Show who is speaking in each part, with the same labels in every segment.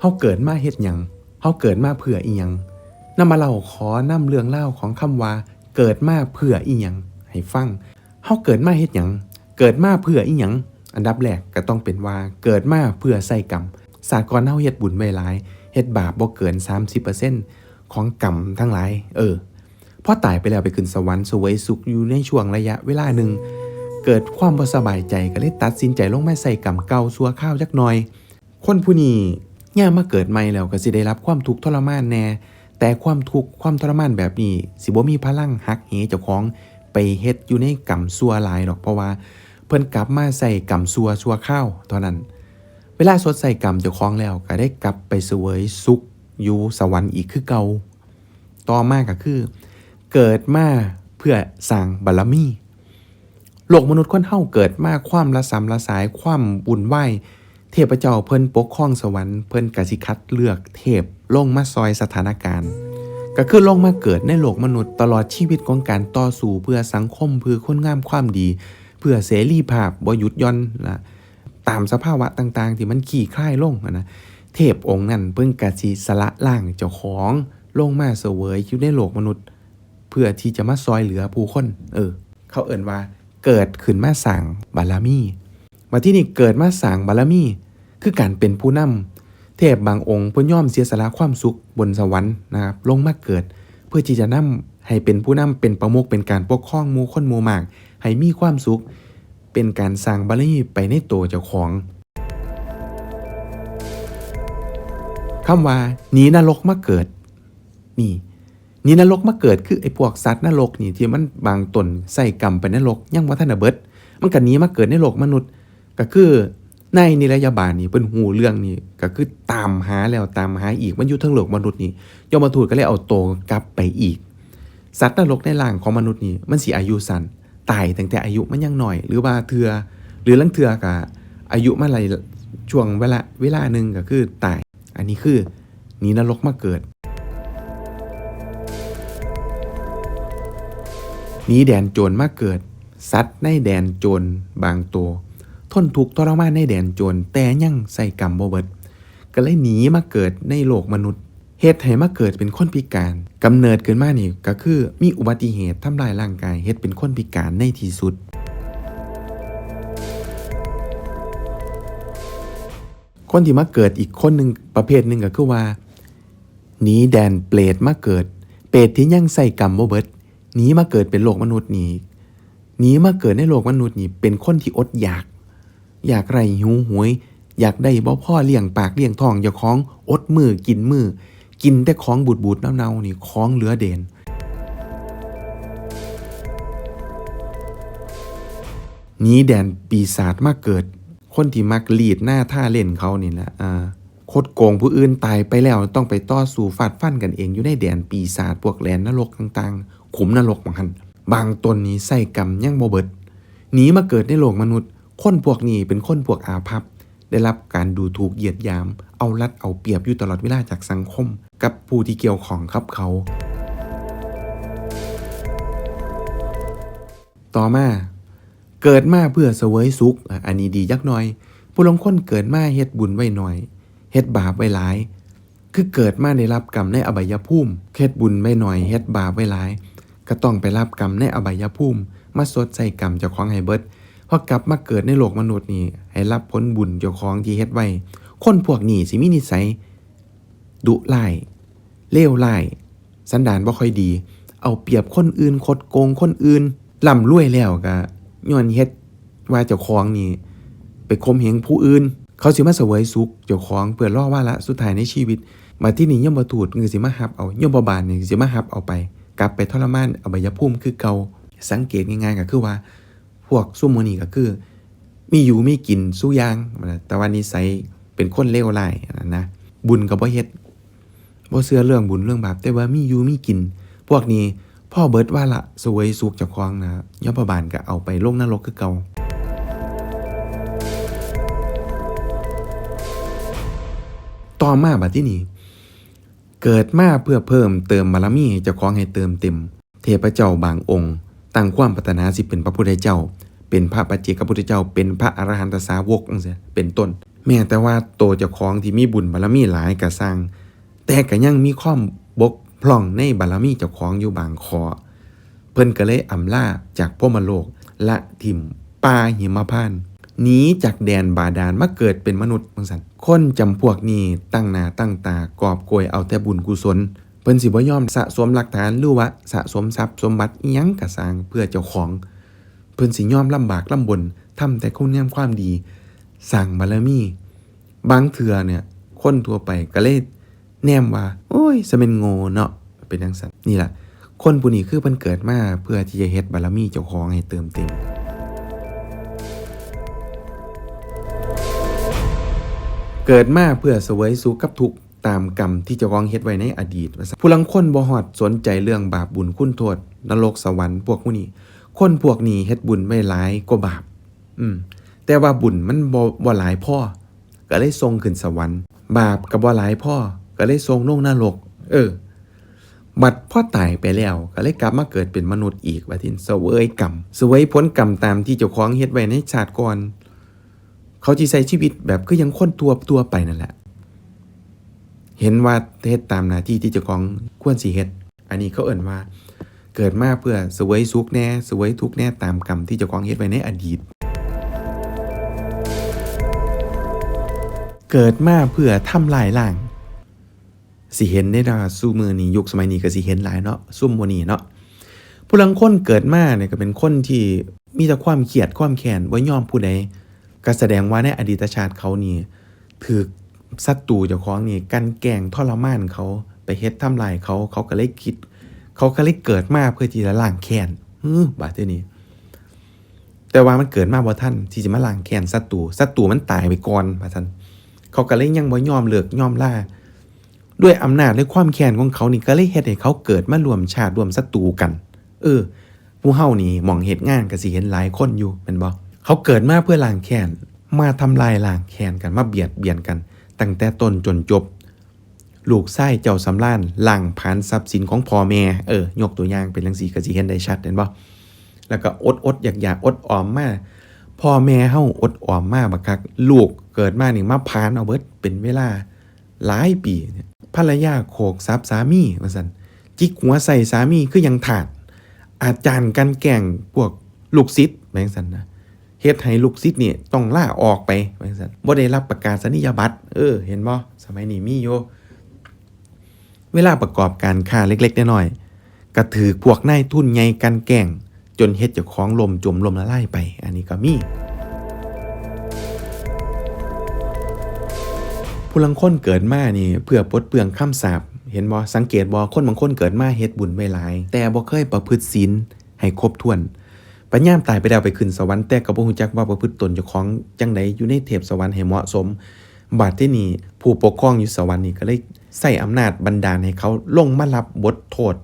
Speaker 1: เฮาเกิดมาเฮ็ดหยังเฮาเกิดมาเพื่ออีหยังนำมาเล่าขอนำเรื่องเล่าของคำว่า เกิดมาเพื่ออีหยังให้ฟังเฮาเกิดมาเฮ็ดหยังเกิดมาเพื่ออีหยังอันดับแรกก็ต้องเป็นว่าเกิดมาเพื่อใส่กรรมสากลเฮาเฮ็ดบุญไว้หลายเฮ็ดบาปบ่เกิน 30%ของกรรมทั้งหลาย เออพอตายไปแล้วไปขึ้นสวรรค์สวยสุขอยู่ในช่วงระยะเวลาหนึ่งเกิดความบ่สบายใจก็เลยตัดสินใจลงมาใส่กรรมเก่าซัวข้าวจักหน่อย คนผู้นี้ ย่ามาเกิดใหม่แล้วก็สิได้รับความทุกข์ทรมานแน่ แต่ความทุกข์ความทรมานแบบนี้ สิบ่มีพลังหักเหเจ้าของไปเฮ็ดอยู่ในกรรมซัวหลายดอกเพราะว่า เพิ่นกลับมาใส่กรรมซัวซัวข้าวเท่านั้น เวลาสดใส่กรรมเจ้าของแล้วก็ได้กลับไปเสวยสุขอยู่สวรรค์อีกคือเก่าต่อมาก็คือ เกิดมาเพื่อสร้างบารมีโลกมนุษย์คนเฮาเกิดมาความละสำละสายความบุญไหว เทพเจ้าเพิ่นปกครองสวรรค์เพิ่นกสิคัดเลือกเทพลงมาซอยสถานการณ์ ก็คือลงมาเกิดในโลกมนุษย์ตลอดชีวิตของการต่อสู้เพื่อสังคมเพื่อคนงามความดี เพื่อเสรีภาพบ่หยุดย่อนนะตามสภาวะต่างๆ ที่มันขี่คลายลงนะเทพองค์นั้นเพิ่งกะสิสละล่างเจ้าของลงมาเสวยอยู่ในโลกมนุษย์ เพื่อที่จะมาซอยเหลือผู้คน เออ เขาเอ่นว่าเกิดขึ้นมาสั่งบารมีมาที่นี่เกิดมาสั่งบารมี คือการเป็นผู้นำเทพบางองค์เพื่อย่อมเสียสละความสุขบนสวรรค์นะครับลงมาเกิด เพื่อที่จะนำให้เป็นผู้นำเป็นประมุขเป็นการปกครองหมู่คนหมู่มาก ให้มีความสุข เป็นการสร้างบารมีไปในตัวเจ้าของคำว่าหนีนรกมาเกิดนี่หนีนรกมาเกิดคือไอ้พวกสัตว์นรกนี่ที่มันบางตนใส่กรรมไปนรกยังว่าท่านนเบิด มันก็หนีมาเกิดในโลกมนุษย์ ก็คือ ในนิรยาบาลนี่เป็นหูเรื่องนี่ก็คือตามหาแล้วตามหาอีกมันอยู่ทั้งโลกมนุษย์นี่ยมทูตก็เลยเอาโตกลับไปอีก สัตว์นรกในร่างของมนุษย์นี่มันสิอายุสั้นตายตั้งแต่อายุมันยังหน่อย หรือว่าเทือหรือลังเทือกะอายุมันอะไรช่วงเวลาเวลาหนึ่งก็คือตาย อันนี้คือหนีนรกมาเกิดหนีแดนโจรมาเกิดสัตว์ในแดนโจรบางตัว ทนทุกข์ทรมานในแดนโจรแต่ยังใส่กรรมบ่เบิด ก็เลยหนีมาเกิดในโลกมนุษย์เหตุให้มาเกิดเป็นคนพิการกำเนิดเกิดมานี่ก็คือมีอุบัติเหตุทำลายร่างกายเฮ็ดเป็นคนพิการในที่สุด คนที่มาเกิดอีกคนหนึ่งประเภทหนึ่งก็คือว่าหนีแดนเปรตมาเกิด เปรตที่ยังใส่กรรมบ่เบิดหนีมาเกิดเป็นโลกมนุษย์นี่หนีมาเกิดในโลกมนุษย์นี่เป็นคนที่อดอยาก อยากไรหิวหวย อยากได้บ่พ่อเลี้ยงปากเลี้ยงท้องเจ้าของอดมือกินมือ กินแต่ของบูดบูดเน่าๆนี่ของเหลือเด่นหนีแดนปีศาจมาเกิด คนที่มักลีดหน้าท่าเล่นเขานี่แหละอ่าโคดโกงผู้อื่นตายไปแล้วต้องไปต่อสู้ฟาดฟันกันเองอยู่ในแดนปีศาจพวกแลนนรกต่างๆ ขุมนรกบางหันบางตนนี้ใส่กรรมยังบ่เบิดหนีมาเกิดในโลกมนุษย์ คนพวกนี้เป็นคนพวกอาภัพได้รับการดูถูกเหยียดหยาม เอารัดเอาเปรียบอยู่ตลอดเวลาจากสังคม กับผู้ที่เกี่ยวของครับเขา ต่อมาเกิดมาเพื่อเสวยสุข อันนี้ดียักหน่อย ผู้ลงคนเกิดมาเฮ็ดบุญไว้หน่อย เฮ็ดบาปไว้หลาย คือเกิดมาได้รับกรรมในอบายภูมิเฮ็ดบุญไว้หน่อย เฮ็ดบาปไว้หลาย ก็ต้องไปรับกรรมในอบายภูมิ มาสดใส่กรรมเจ้าของให้เบิด พอกลับมาเกิดในโลกมนุษย์นี่ให้รับผลบุญเจ้าของที่เฮ็ดไว้ คนพวกนี้สิมีนิสัย ดุร้าย เลวร้าย สันดานบ่ค่อยดี เอาเปรียบคนอื่นคดโกงคนอื่นล่ำรวยแล้วก็ย้อนเฮ็ดว่าเจ้าของนี่ไปข่มเหงผู้อื่น เขาสิมาเสวยสุขเจ้าของเพื่อรอว่าละสุดท้ายในชีวิต มาที่นี่ย่อมทูตคือสิมาหับเอาย่อมบาลนี่สิมาหับเอาไป กลับไปทรมานอบายภูมิคือเก่าสังเกตง่ายๆก็คือว่า พวกซุ่มโมอนี่ก็คือ มีอยู่มีกินสู้ยางแต่ว่านิสัยเป็นคนเลวร้ายนนั้นะบุญก็บ่เฮ็ดบ่เชื่อเรื่องบุญเรื่องบาปแต่ว่ามีอยู่มีกิน พวกนี้พ่อเบิดว่าละสวยสุขเจ้าของนะยมบาลก็เอาไปลงนรกคือเก่าต่อมาบัดที่นี่เกิดมาเพื่อเพิ่มเติมบารมีให้เจ้าของให้เติมเต็ม เทพเจ้าบางองค์ ตั้งความปรารถนาสิเป็นพระพุทธเจ้า เป็นพระปัจเจกพุทธเจ้า เป็นพระอรหันตสาวกจังซี้เป็นต้น แม้แต่ว่าโตเจ้าของที่มีบุญบารมีหลายก็สร้าง แต่ก็ยังมีข้อมบกพร่องในบารมีเจ้าของอยู่บางข้อเพิ่นก็เลยอำลาจากพมโลกละถิ่มป่าหิมพานหนีจากแดนบาดาลมาเกิดเป็นมนุษย์จังซั่นคนจำพวกนี้ตั้งหน้าตั้งตากอบโกยเอาแต่บุญกุศล เพิ่นสิบ่ยอมสะสมหลักฐานหรือว่าสะสมทรัพย์สมบัติอิหยังก็สร้างเพื่อเจ้าของ เพิ่นสิยอมลำบากลำบนทำแต่คุณงามความดีสร้างบารมี บางเถื่อเนี่ยคนทั่วไปก็เลยแนมว่า โอ้ยสะเป็นโง่เนาะเป็นจังซั่นนี่ล่ะ คนผู้นี้คือเพิ่นเกิดมาเพื่อที่จะเฮ็ดบารมีเจ้าของให้เติมเต็มเกิดมาเพื่อเสวยสุขกับทุกข์ ตามกรรมที่เจ้าของเฮ็ดไว้ในอดีตผู้ลังคนบ่ฮอดสนใจเรื่องบาปบุญคุณโทษนรกสวรรค์พวกผู้นี้คนพวกนี้เฮ็ดบุญไว้หลายกว่าบาป อืม แต่ว่าบุญมันบ่บ่หลายพ่อ ก็เลยส่งขึ้นสวรรค์ บาปก็บ่หลายพ่อ ก็เลยส่งลงนรก เออ บัดพ่อตายไปแล้ว ก็เลยกลับมาเกิดเป็นมนุษย์อีกว่าทินเสวยกรรมเสวยผลกรรมตามที่เจ้าของเฮ็ดไว้ในชาติก่อน เขาจิใช้ชีวิตแบบคือยังคนตัวตัวไปนั่นแหละ เห็นว่าเฮ็ดตามหน้าที่ที่เจ้าของควรสิเฮ็ด อันนี้เขาเอ่นว่า เกิดมาเพื่อสวยสุขแน่สวยทุกแน่ตามกรรมที่เจ้าของเฮ็ดไว้ในอดีต เกิดมาเพื่อทำลายล้าง สิเห็นได้ดาสู้มือนี้ยุคสมัยนี้ก็สิเห็นหลายเนาะซุ่มโมนี้เนาะผู้ลังคนเกิดมาเนี่ยก็เป็นคนที่มีแต่ความเครียดความแค้นว่ายอมผู้ใดก็แสดงว่าในอดีตชาติเขานี่ถือ ศัตรูเจ้าของนี่กันแกงทรมานเขาไปเฮ็ดทำลายเขาเขาก็เลยคิด เขาก็เลยเกิดมาเพื่อที่จะล้างแค้นฮือบาดเทอนี้ แต่ว่ามันเกิดมาบ่ทันที่จะมาล้างแค้นศัตรูศัตรูมันตายไปก่อนว่าซั่นเขาก็เลยยังบ่ยอมเลิกยอมล่าด้วยอำนาจและความแค้นของเขานี่ก็เลยเฮ็ดให้เขาเกิดมารวมชาติรวมศัตรูกัน เออ ผู้เฮานี่มองเหตุงานก็สิเห็นหลายคนอยู่แม่นบ่เขาเกิดมาเพื่อล้างแค้นมาทำลายล้างแค้นกันมาเบียดเบียนกัน ตั้งแต่ต้นจนจบ ลูกไส้เจ้าสำล้านล้างผลาญทรัพย์สินของพ่อแม่เออยกตัวอย่างเป็นจังซี่ก็สิเห็นได้ชัดเห็นบ่แล้วก็อดอดอยากอยากอดออมมาพ่อแม่เฮาอดออมมาบักคักลูกเกิดมานี่มาพานเอาเบิดเป็นเวลาหลายปีเนี่ยภรรยาโขกทรัพย์สามีว่าซั่นจิกหัวใส่สามีคือยังถาดอาจารย์กันแกล้งพวกลูกศิษย์แม่งซั่นนะ เฮ็ดให้ลูกศิษย์นี่ต้องล่าออกไปแม่งซั่นบ่ได้รับประกาศนียบัตร เออ เห็นบ่สมัยนี้มีอยู่เวลาประกอบการค้าเล็กๆน้อยๆก็ถือพวกนายทุนใหญ่กันแกล้งจนเฮ็ดเจ้าของลมจมลมละลายไป อันนี้ก็มีผู้ลังคนเกิดมานี่เพื่อปลดเปลืองคำสาปเห็นบ่สังเกตบ่คนบางคนเกิดมาเฮ็ดบุญไว้หลาย แต่บ่เคยประพฤติศีลให้ครบถ้วน ปัญญามตายไปแล้วไปขึ้นสวรรค์แต่ก็บ่ฮู้จักว่าประพฤติตนเจ้าของจังไดอยู่ในเทพสวรรค์ให้เหมาะสม บาดที่นี่ผู้ปกครองอยู่สวรรค์นี่ก็เลยใส่อำนาจบันดาลให้เขาลงมารับบทโทษ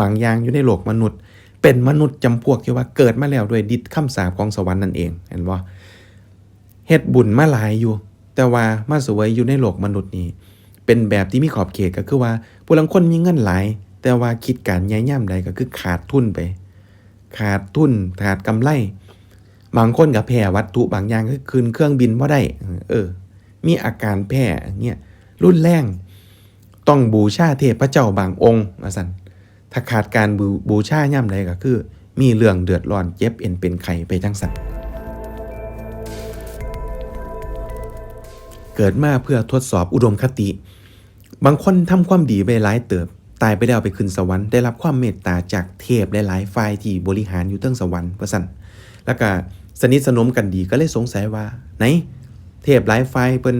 Speaker 1: บางอย่างอยู่ในโลกมนุษย์ เป็นมนุษย์จำพวกที่ว่าเกิดมาแล้วด้วยดิษฐ์คำสาปของสวรรค์นั่นเองเห็นบ่เฮ็ดบุญมาหลายอยู่ แต่ว่ามาสวยอยู่ในโลกมนุษย์นี่เป็นแบบที่มีขอบเขตก็คือว่าผู้ลังคนมีเงินหลาย แต่ว่าคิดการย้ายย่ำใดก็คือขาดทุนไป ขาดทุนขาดกำไรบางคนกับแพ้วัตถุบางอย่างคือคืนเครื่องบินบ่าได้เออ มีอาการแพ้เนี่ยรุนแรงต้องบูชาเทพเจ้าบางองค์ว่าซั่นถ้าขาดการบูบูชาย่ำใดก็คือ มีเรื่องเดือดร้อนเจ็บเอ็นเป็นไข้ไปจังซั่นเกิดมาเพื่อทดสอบอุดมคติ บางคนทำความดีไปหลายเติบ ตายไปแล้วไปขึ้นสวรรค์ได้รับความเมตตาจากเทพหลายๆฝ่ายที่บริหารอยู่เทิงสวรรค์ว่าซั่นแล้วก็สนิทสนมกันดีก็เลยสงสัยว่าไหนเทพหลายฝ่ายเพิ่น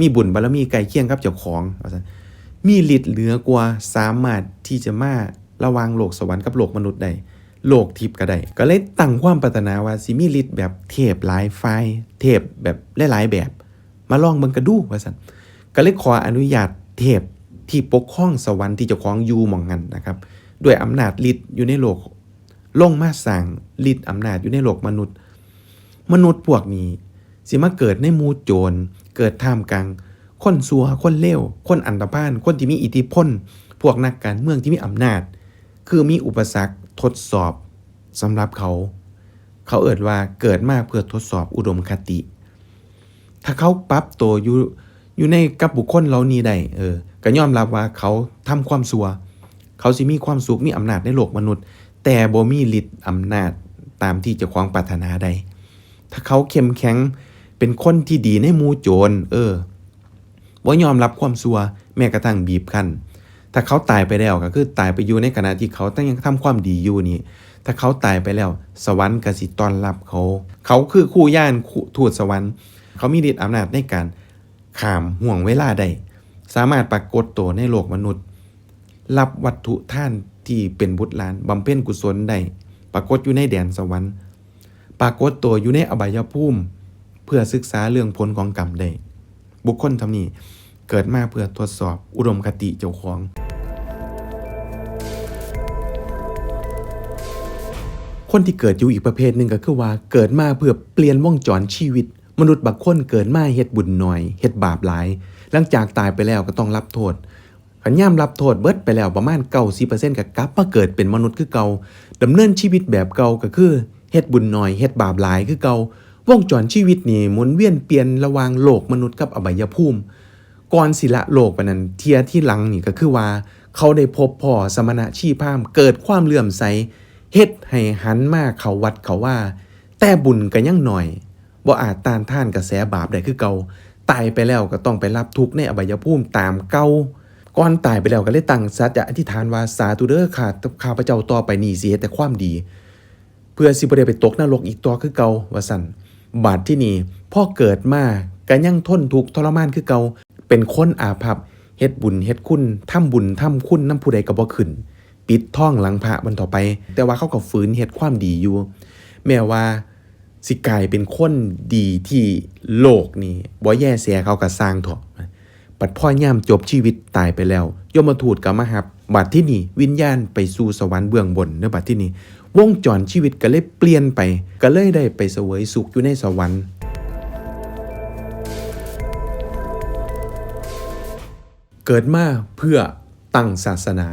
Speaker 1: มีบุญบารมีใกล้เคียงกับเจ้าของว่าซั่นมีฤทธิ์เหนือกว่าสามารถที่จะมาระวางโลกสวรรค์กับโลกมนุษย์ได้โลกทิพย์ก็ได้ก็เลยตั้งความปรารถนาว่าสิมีฤทธิ์แบบเทพหลายฝ่ายเทพแบบหลายๆแบบ มาลองเบิ่งกันดูว่าซั่นก็เลยขออนุญาตเทพ ที่ปกครองสวรรค์ที่เจ้าของอยู่หม่องนั้นนะครับ ด้วยอำนาจฤทธิ์อยู่ในโลกลงมาสร้างฤทธิ์อำนาจอยู่ในโลกมนุษย์ มนุษย์พวกนี้ สิมาเกิดในมูโจร เกิดท่ามกลางคนซัวคนเลวคนอันตรพาลคนที่มีอิทธิพล พวกนักการเมืองที่มีอำนาจ คือมีอุปสรรคทดสอบสำหรับเขา เขาเอิดว่าเกิดมาเพื่อทดสอบอุดมคติ ถ้าเขาปรับตัวอยู่อยู่ในกับบุคคลเหล่านี้ได้เออ ก็ยอมรับว่าเขาทำความสัว เขาสิมีความสุขมีอำนาจในโลกมนุษย์ แต่บ่มีฤทธิ์อำนาจตามที่เจ้าของปรารถนาใด ถ้าเขาเข้มแข็งเป็นคนที่ดีในหมู่โจร เออบ่ยอมรับความสัวแม้กระทั่งบีบคั้น ถ้าเขาตายไปแล้วก็คือตายไปอยู่ในขณะที่เขาตั้งยังทำความดีอยู่นี่ ถ้าเขาตายไปแล้ว สวรรค์ก็สิต้อนรับเขา เขาคือคู่ย่านคู่ทูตสวรรค์ เขามีฤทธิ์อำนาจในการขามห่วงเวลาได้ สามารถปรากฏตัวในโลกมนุษย์ รับวัตถุท่านที่เป็นบุตรหลานบำเพ็ญกุศลได้ปรากฏอยู่ในแดนสวรรค์ ปรากฏตัวอยู่ในอบายภูมิ เพื่อศึกษาเรื่องผลของกรรมได้บุคคลทำนี้เกิดมาเพื่อทดสอบอุดมคติเจ้าของ คนที่เกิดอยู่อีกประเภทหนึ่งก็คือว่าเกิดมาเพื่อเปลี่ยนวงจรชีวิต มนุษย์บางคนเกิดมาเฮ็ดบุญหน่อยเฮ็ดบาปหลาย หลังจากตายไปแล้วก็ต้องรับโทษขันย่ามรับโทษเบิดไปแล้วประมาณ90%ก็กลับมาเกิดเป็นมนุษย์คือเก่าดำเนินชีวิตแบบเก่าก็คือเฮ็ดบุญหน่อยเฮ็ดบาปหลายคือเก่าวงจรชีวิตนี่หมุนเวียนเปลี่ยนระหว่างโลกมนุษย์กับอบายภูมิก่อนสิละโลกไปนั้นเทียที่หลังนี่ก็คือว่า เขาได้พบพ่อสมณะชีพามเกิดความเลื่อมใสเฮ็ดให้หันมาเขาวัดเขาว่า แต่บุญก็ยังหน่อย บ่อาจต้านท่านกระแสบาปได้คือเก่าตายไปแล้วก็ต้องไปรับทุกข์ในอบายภูมิตามเก่าก่อนตายไปแล้วก็เลยตั้งสัจจะอธิษฐานว่าสาธุเด้อข้าข้าพเจ้าต่อไปนี้สิเฮ็ดแต่ความดี เพื่อสิบ่ได้ไปตกนรกอีกต่อคือเก่าว่าซั่นบาดที่นี่พ่อเกิดมาก็ยังทนทุกข์ทรมานคือเก่าเป็นคนอาภัพเฮ็ดบุญเฮ็ดคุณทำบุญทำคุณน้ำผู้ใดก็บ่ขึ้น ปิดท่องหลังพระมันต่อไป แต่ว่าเขาก็ฝืนเฮ็ดความดีอยู่ แม้ว่า สิกลายเป็นคนดีที่โลกนี่บ่แย่เสียเขาก็สร้างเถอะปัดพ่อย่มจบชีวิตตายไปแล้วยมทูตก็มาหับบัดที่นี่วิญญาณไปสู่สวรรค์เบื้องบนเนอะบัดที่นี่วงจรชีวิตก็เลยเปลี่ยนไป ก็เลยได้ไปเสวยสุขอยู่ในสวรรค์ เกิดมาเพื่อตั้งศาสนา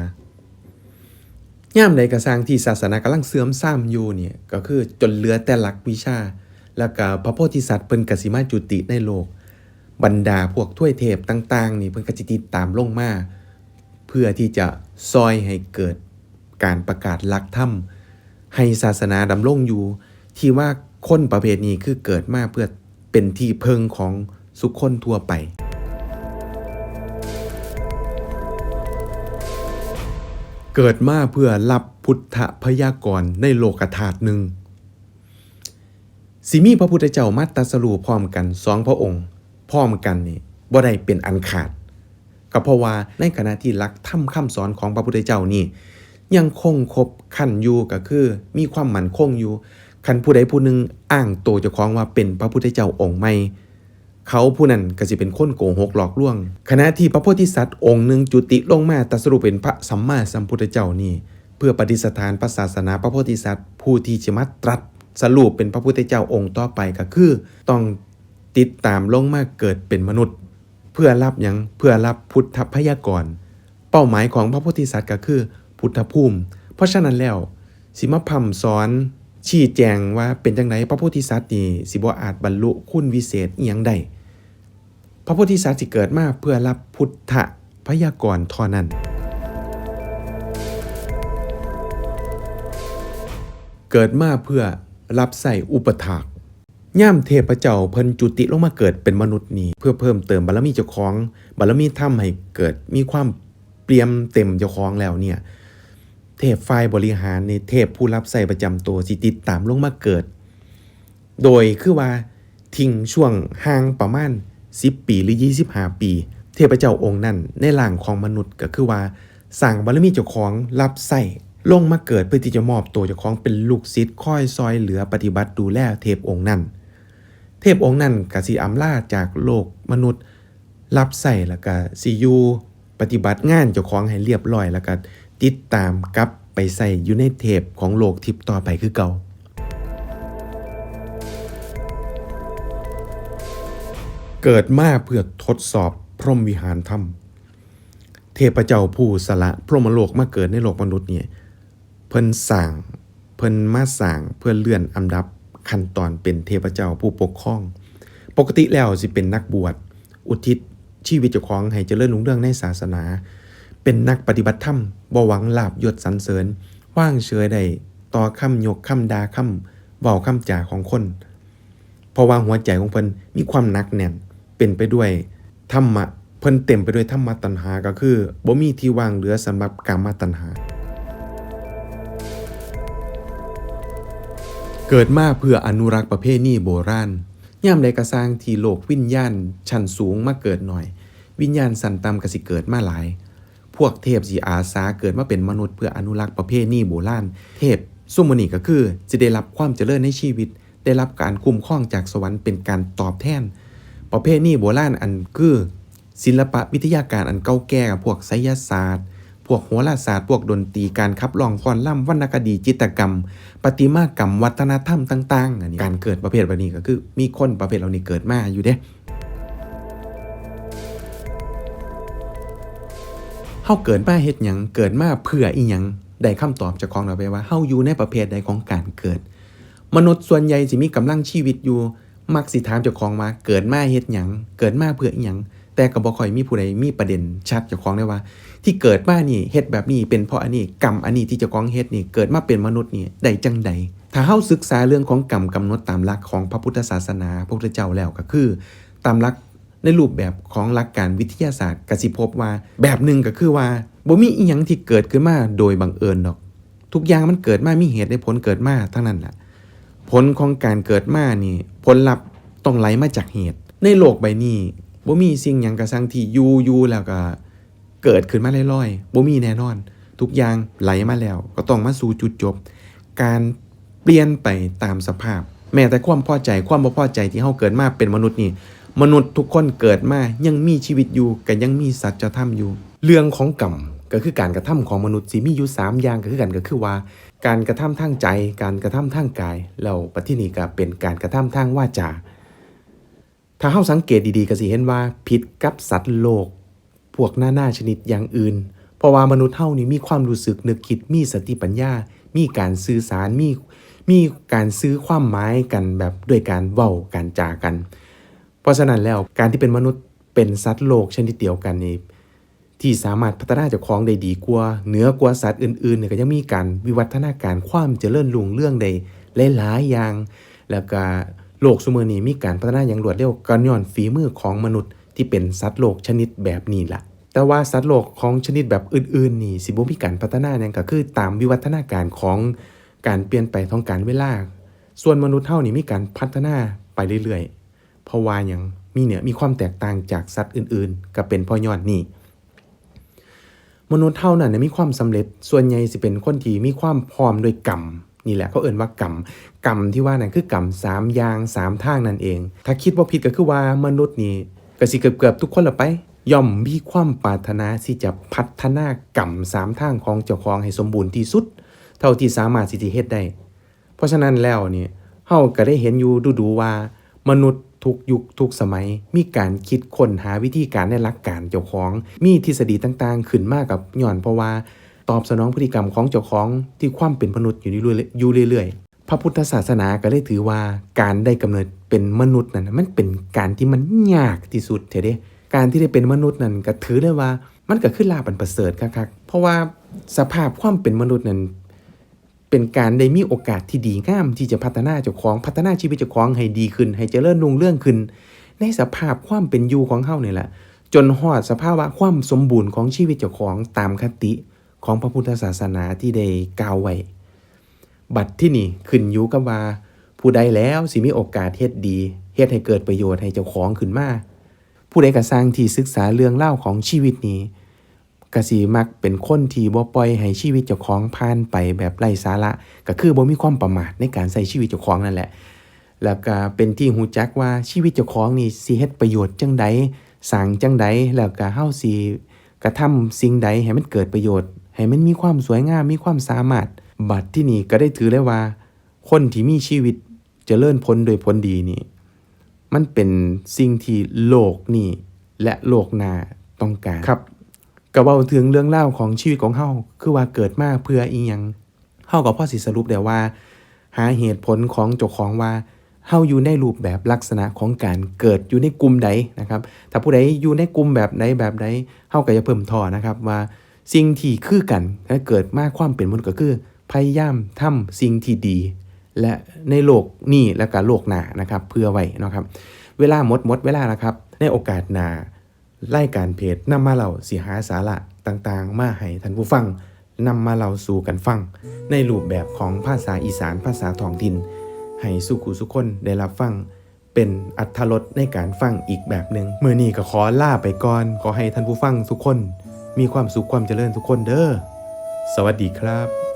Speaker 1: ย่ามใดกระสร้างที่ศาสนากำลังเสื่อมซ้ำอยู่เนี่ยก็คือจนเหลือแต่หลักวิชา แล้วก็พระโพธิสัตว์เพิ่นกสิมาจุติในโลก บรรดาพวกถ้วยเทพต่าง ๆ นี่เพิ่นก็สิติดตามลงมา เพื่อที่จะซอยให้เกิดการประกาศหลักธรรมให้ศาสนาดำรงอยู่ ที่ว่าคนประเภทนี้คือเกิดมาเพื่อเป็นที่เพิงของสุขคนทั่วไป เกิดมาเพื่อรับพุทธพยากรณ์ในโลกธาตุหนึ่งสิมีพระพุทธเจ้ามาตรัสรู้พร้อมกันสองพระองค์ พร้อมกันนี่บ่ได้เป็นอันขาดก็เพราะว่าในขณะที่หลักธรรมคำสอนของพระพุทธเจ้านี่ ยังคงครบขันอยู่ก็คือ มีความมั่นคงอยู่คันผู้ใดผู้หนึ่งอ้างโตวเจ้าของว่าเป็นพระพุทธเจ้าองค์ใหม่ เขาผู้นั้นก็สิเป็นคนโกหกหลอกลวง ขณะที่พระโพธิสัตว์องค์หนึ่งจุติลงมาตรัสรู้เป็นพระสัมมาสัมพุทธเจ้านี่ เพื่อปฏิสถานพระศาสนาพระโพธิสัตว์ ผู้ที่จะมาตรัสสรุปเป็นพระพุทธเจ้าองค์ต่อไปก็คือ ต้องติดตามลงมาเกิดเป็นมนุษย์ เพื่อรับยังเพื่อรับพุทธพยากรณ์เป้าหมายของพระโพธิสัตว์ก็คือ พุทธภูมิ เพราะฉะนั้นแล้วสิมาพัมสอนชี้แจงว่าเป็นจังไดพระโพธิสัตว์นี่สิบ่อาจบรรลุคุณวิเศษอีหยังได้ พระโพธิสัตว์สิเกิดมาเพื่อรับพุทธพยากรณ์ท่านั้น เกิดมาเพื่อรับใส่อุปถากย่ามเทพเจ้าเพิ่นจุติลงมาเกิดเป็นมนุษย์นี่เพื่อเพิ่มเติมบารมีเจ้าของบารมีทำให้เกิดมีความเปี่ยมเต็มเจ้าของแล้วเนี่ยเทพฝ่ายบริหารในเทพผู้รับใส่ประจำตัวสิติดตามลงมาเกิด โดยคือว่าทิ้งช่วงห่างประมาณ 10 ปีหรือ 25 ปี เทพเจ้าองค์นั้นในร่างของมนุษย์ก็คือว่าสั่งบารมีเจ้าของรับใส่ลงมาเกิดเพื่อที่จะมอบตัวเจ้าของเป็นลูกศิษย์คอยซอยเหลือปฏิบัติดูแลเทพองค์นั้น เทพองค์นั้นก็สิอำลาจากโลกมนุษย์ รับใส่แล้วก็สิอยู่ปฏิบัติงานเจ้าของให้เรียบร้อยแล้วก็ติดตามกลับไปใส่อยู่ในเทพของโลกทิพย์ต่อไปคือเก่า เกิดมาเพื่อทดสอบพรหมวิหารธรรม เทพเจ้าผู้สละพรหมโลกมาเกิดในโลกมนุษย์เนี่ยเพิ่นสั่งเพิ่นมาสั่งเพื่อเลื่อนอันดับขั้นตอนเป็นเทพเจ้าผู้ปกครอง ปกติแล้วสิเป็นนักบวช อุทิศชีวิตเจ้าของให้เจริญรุ่งเรืองในศาสนา เป็นนักปฏิบัติธรรมบ่หวังลาบยศสรรเสริญ ว่างเฉยได้ต่อคำยกคำดาคำเว้าคำจ่าของคน เพราะว่าหัวใจของเพิ่นมีความหนักแน่น เป็นไปด้วยธรรมะเพิ่นเต็มไปด้วยธรรมะตัณหาก็คือบ่มีที่ว่างเหลือสำหรับกามตัณหา เกิดมาเพื่ออนุรักษ์ประเพณีโบราณย่ามใดกระสร้างที่โลกวิญญาณชั้นสูงมาเกิดหน่อย วิญญาณสันต่ำก็สิเกิดมาหลาย พวกเทพสิอาสาเกิดมาเป็นมนุษย์เพื่ออนุรักษ์ประเพณีโบราณเทพซุมอนี้ก็คือจะได้รับความเจริญในชีวิต ได้รับการคุ้มครองจากสวรรค์เป็นการตอบแทน ประเพณีโบราณอันคือ ศิลปะวิทยาการอันเก่าแก่กับพวกไสยศาสตร์ พวกโหราศาสตร์ พวกดนตรีการขับร้องฟ้อนล่ำวรรณคดีจิตรกรรม ประติมากรรม วัฒนธรรมต่างๆอันนี้การเกิดประเภทแบบนี้ก็คือ มีคนประเภทเหล่านี้เกิดมาอยู่เด้เฮาเกิดมาเฮ็ดหยังเกิดมาเพื่ออีหยังได้คำตอบจากของเราไปว่าเฮาอยู่ในประเภทใดของการเกิด มนุษย์ส่วนใหญ่สิมีกำลังชีวิตอยู่ มักสิถามเจ้าของว่าเกิดมาเฮ็ดหยังเกิดมาเพื่ออีหยังแต่ก็บ่ค่อยมีผู้ใดมีประเด็นชัดเจ้าของได้ว่า ที่เกิดมานี่เฮ็ดแบบนี้เป็นเพราะอันนี้กรรมอันนี้ที่เจ้าของเฮ็ดนี่เกิดมาเป็นมนุษย์นี่ได้จังใดถ้าเฮาศึกษาเรื่องของกรรมกำหนดตามหลักของพระพุทธศาสนาพระพุทธเจ้าแล้วก็คือ ตามหลักในรูปแบบของหลักการวิทยาศาสตร์กสิพบว่า แบบหนึ่งก็คือว่าบ่มีอีหยังที่เกิดขึ้นมาโดยบังเอิญดอก ทุกอย่างมันเกิดมามีเหตุและผลเกิดมาทั้งนั้นแหละผลของการเกิดมานี่ ผลลัพธ์ต้องไหลมาจากเหตุ ในโลกใบนี้บ่มีสิ่งหยังกระสังที่อยู่อยู่แล้วก็เกิดขึ้นมาลอยๆบ่มีแน่นอน ทุกอย่างไหลมาแล้ว ก็ต้องมาสู่จุดจบ การเปลี่ยนไปตามสภาพ แม้แต่ความพอใจความบ่พอใจที่เฮาเกิดมาเป็นมนุษย์นี่ มนุษย์ทุกคนเกิดมายังมีชีวิตอยู่ก็ยังมีสัจธรรมอยู่ เรื่องของกรรม ก็คือการกระทำของมนุษย์สิมีอยู่สามอย่างก็คือกันก็คือว่า การกระทำทางใจ การกระทำทางกายแล้วปฏินี้ก็เป็นการกระทำทางวาจาถ้าเฮาสังเกตดีๆก็สิเห็นว่าผิดกับสัตว์โลก พวกหน้าหน้าชนิดอย่างอื่น เพราะว่ามนุษย์เฮานี่มีความรู้สึกนึกคิดมีสติปัญญา มีการสื่อสารมีมีการซื้อความหมายกันแบบด้วยการเว้าการจากัน เพราะฉะนั้นแล้วการที่เป็นมนุษย์เป็นสัตว์โลกชนิดเดียวกันนี่ ที่สามารถพัฒนาเจ้าของได้ดีกว่าเหนือกว่าสัตว์อื่นๆเนี่ยก็ยังมีการวิวัฒนาการความเจริญรุ่งเรื่องใดหลายๆอย่าง แล้วก็โลกสมือนี้มีการพัฒนาอย่างรวดเร็วก็ย้อนฝีมือของมนุษย์ ที่เป็นสัตว์โลกชนิดแบบนี้ล่ะ แต่ว่าสัตว์โลกของชนิดแบบอื่นๆ นี่สิบ่มีการพัฒนาหยังก็คือตามวิวัฒนาการของการเปลี่ยนไปของการเวลา ส่วนมนุษย์เท่านี่มีการพัฒนาไปเรื่อยๆ เพราะว่ายังมีเหนือมีความแตกต่างจากสัตว์อื่นๆ ก็เป็นพ่อยอดนี่ มนุษย์เท่านั้นนมีความสำเร็จ ส่วนใหญ่สิเป็นคนที่มีความพร้อมโดวยกรรมนี่แหละเขาเอ่นว่ากรรมกรรมที่ว่านั่นคือกรรมสามอย่างสามทางนั่นเอง ถ้าคิดว่าผิดก็คือว่ามนุษย์นี่ก็สิเกือบเกือบๆทุกคนละไป ย่อมมีความปรารถนาที่จะพัฒนากรรมสามทางของเจ้าของให้สมบูรณ์ที่สุด เท่าที่สามารถสิที่เฮ็ดได้ เพราะฉะนั้นแล้วนี่เฮาก็ได้เห็นอยู่ดูๆว่า มนุษย์ ทุกยุคทุกสมัย มีการคิดค้นหาวิธีการในหลักการเจ้าของ มีทฤษฎีต่างๆ ขึ้นมากกับย้อนเพราะว่า ตอบสนองพฤติกรรมของเจ้าของที่ความเป็นมนุษย์อยู่เรื่อยๆอยู่เรื่อยพระพุทธศาสนาก็เลยถือว่าการได้กำเนิดเป็นมนุษย์นั้นมันเป็นการที่มันยากที่สุดเถอะเด้การที่ได้เป็นมนุษย์นั้นก็ถือได้ว่ามันก็ขึ้นลาบันประเสริฐคักๆเพราะว่าสภาพความเป็นมนุษย์นั้น เป็นการได้มีโอกาสที่ดีงามที่จะพัฒนาเจ้าของพัฒนาชีวิตเจ้าของให้ดีขึ้น ให้เจริญรุ่งเรื่องขึ้น ในสภาพความเป็นอยู่ของเฮานี่แหละจนฮอดสภาวะความสมบูรณ์ของชีวิตเจ้าของตามคติของพระพุทธศาสนาที่ได้กล่าวไว้บัดที่นี่ขึ้นอยู่กับว่า ผู้ใดแล้วสิมีโอกาสเฮ็ดดีเฮ็ดให้เกิดประโยชน์ให้เจ้าของขึ้นมาผู้ใดก็สร้างที่ศึกษาเรื่องเล่าของชีวิตนี้ กสิมักเป็นคนที่บ่ปล่อยให้ชีวิตเจ้าของผ่านไปแบบไร้สาระ ก็คือบ่มีความประมาทในการใช้ชีวิตเจ้าของนั่นแหละ แล้วก็เป็นที่หูจักว่าชีวิตเจ้าของนี่สิเฮ็ดประโยชน์จังใดสร้างจังใดแล้วก็เฮาสิกระทำสิ่งใดให้มันเกิดประโยชน์ ให้มันมีความสวยงามมีความสามารถ บัดที่นี่ก็ได้ถือได้ว่า คนที่มีชีวิตจเจริญพ้นโดยผลดีนี่ มันเป็นสิ่งที่โลกนี่และโลกหน้าต้องการครับ ก็เว้าถึงเรื่องเล่าของชีวิตของเฮาคือว่าเกิดมาเพื่ออีหยังเฮาก็พอสิสรุปได้ว่า หาเหตุผลของเจ้าของว่าเฮาอยู่ในรูปแบบลักษณะของการเกิดอยู่ในกลุ่มใดนะครับ ถ้าผู้ใดอยู่ในกลุ่มแบบใดแบบใดเฮาก็อย่าเพิ่มท้อนะครับว่าสิ่งที่คือกันและเกิดมาความเป็นมนุษย์ก็คือ พยายามทำสิ่งที่ดี และในโลกนี้และก็โลกหน้านะครับ เพื่อไว้นะครับ เวลาหมดหมดเวลาแล้วครับ ในโอกาสหน้า รายการเพจนำมาเล่าสิหาสาระต่างๆ มาให้ท่านผู้ฟังนำมาเล่าสู่กันฟัง ในรูปแบบของภาษาอีสานภาษาท้องถิ่น ให้สุขุสุคนได้รับฟัง เป็นอัธรสในการฟังอีกแบบหนึ่งเมื่อนี้ก็ขอลาไปก่อน ขอให้ท่านผู้ฟังทุกคน มีความสุขความเจริญทุกคนเด้อสวัสดีครับ